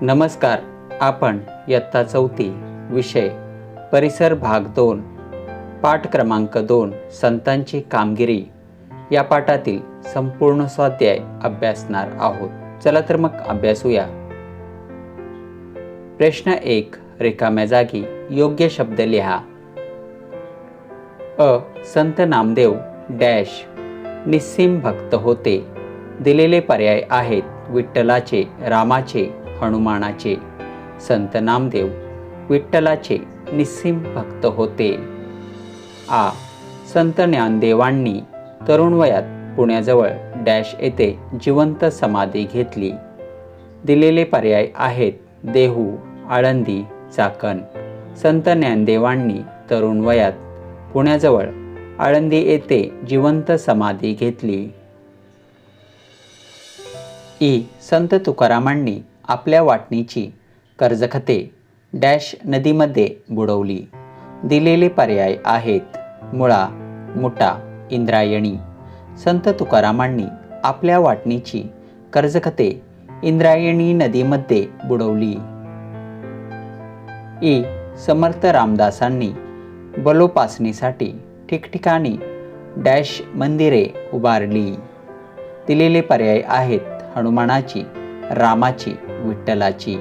नमस्कार आपण इयत्ता चौथी विषय परिसर भाग दोन पाठ क्रमांक दोन संतांची कामगिरी. या पाठातील संपूर्ण स्वाध्याय अभ्यासणार आहोत. चला तर मग अभ्यासूया. प्रश्न एक रिकाम्या जागी योग्य शब्द लिहा. अ संत नामदेव डॅश निस्सीम भक्त होते. दिलेले पर्याय आहेत विठ्ठलाचे रामाचे हनुमानाचे संत नामदेव विठ्ठलाचे निस्सीम भक्त होते. आ. संत ज्ञानदेवांनी तरुण वयात पुण्याजवळ डॅश येथे जिवंत समाधी घेतली. दिलेले पर्याय आहेत देहू आळंदी चाकण. संत ज्ञानदेवांनी तरुण वयात पुण्याजवळ आळंदी येथे जिवंत समाधी घेतली. ई. संत तुकारामांनी आपल्या वाटणीची कर्जखते डॅश नदीमध्ये बुडवली. दिलेले पर्याय आहेत मुळा मुठा इंद्रायणी. संत तुकारामांनी आपल्या वाटणीची कर्जखते इंद्रायणी नदीमध्ये बुडवली. ई. समर्थ रामदासांनी बलोपासनेसाठी ठिकठिकाणी डॅश मंदिरे उभारली. दिलेले पर्याय आहेत हनुमानाची रामाची विठ्ठलाची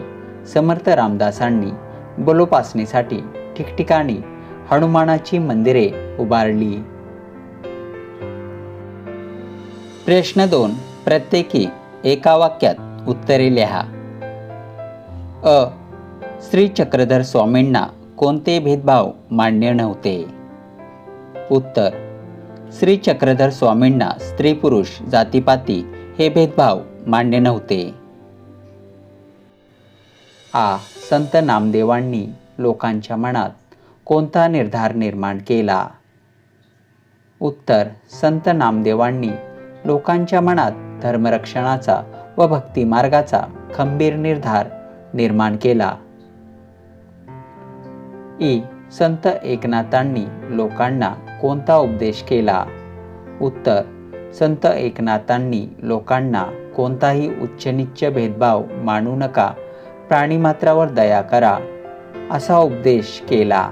समर्थ रामदासांनी बलोपासनेसाठी ठिकठिकाणी हनुमानाची मंदिरे उभारली. प्रश्न दोन. प्रत्येकी एका वाक्यात उत्तरे लिहा. अ. श्री चक्रधर स्वामींना कोणते भेदभाव मान्य नव्हते? उत्तर. श्री चक्रधर स्वामींना स्त्री पुरुष जातीपाती हे भेदभाव मान्य नव्हते. आ संत नामदेवांनी लोकांच्या मनात कोणता निर्धार निर्माण केला? उत्तर संत नामदेवांनी लोकांच्या मनात धर्मरक्षणाचा व भक्तिमार्गाचा खंबीर निर्धार निर्माण केला. ई संत एकनाथांनी लोकांना कोणता उपदेश केला? उत्तर संत एकनाथांनी लोकांना कोणताही उच्चनीच्च भेदभाव मानू नका प्राणीमात्रावर दया करा असा उपदेश केला.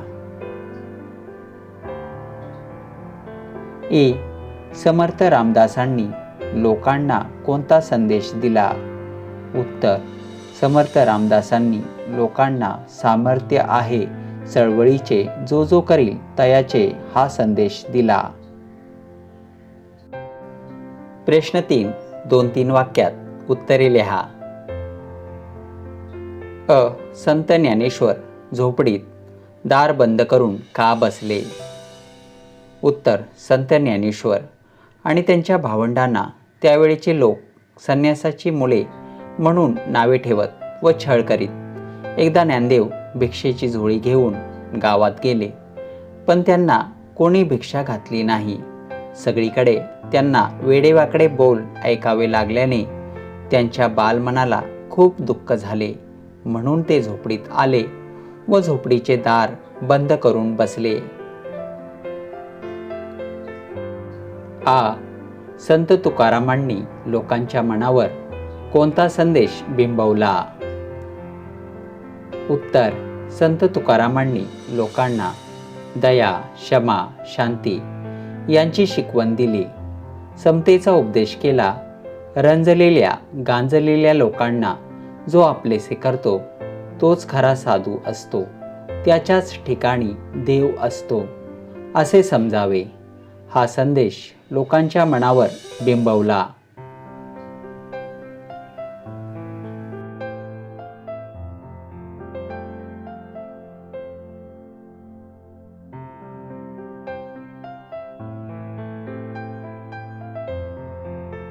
ए समर्थ रामदासांनी लोकांना कोणता संदेश दिला? उत्तर समर्थ रामदासांनी लोकांना सामर्थ्य आहे चळवळीचे जो जो करील तयाचे हा संदेश दिला. प्रश्न तीन दोन तीन वाक्यात उत्तरे लिहा. अ संत ज्ञानेश्वर झोपडीत दार बंद करून का बसले? उत्तर संत ज्ञानेश्वर आणि त्यांच्या भावंडांना त्यावेळेचे लोक संन्यासाची मुले म्हणून नावे ठेवत व छळ करीत. एकदा ज्ञानदेव भिक्षेची झोळी घेऊन गावात गेले. पण त्यांना कोणी भिक्षा घातली नाही. सगळीकडे त्यांना वेडेवाकडे बोल ऐकावे लागल्याने त्यांच्या बालमनाला खूप दुःख झाले. म्हणून ते झोपडीत आले व झोपडीचे दार बंद करून बसले. आ संत तुकारामांनी लोकांच्या मनावर कोणता संदेश बिंबवला? उत्तर संत तुकारामांनी लोकांना दया क्षमा शांती यांची शिकवण दिली. समतेचा उपदेश केला रंजलेल्या गांजलेल्या लोकांना जो आपलेसे करतो तोच खरा साधू असतो. त्याच्याच ठिकाणी देव असतो. असे समजावे. हा संदेश लोकांच्या मनावर बिंबवला.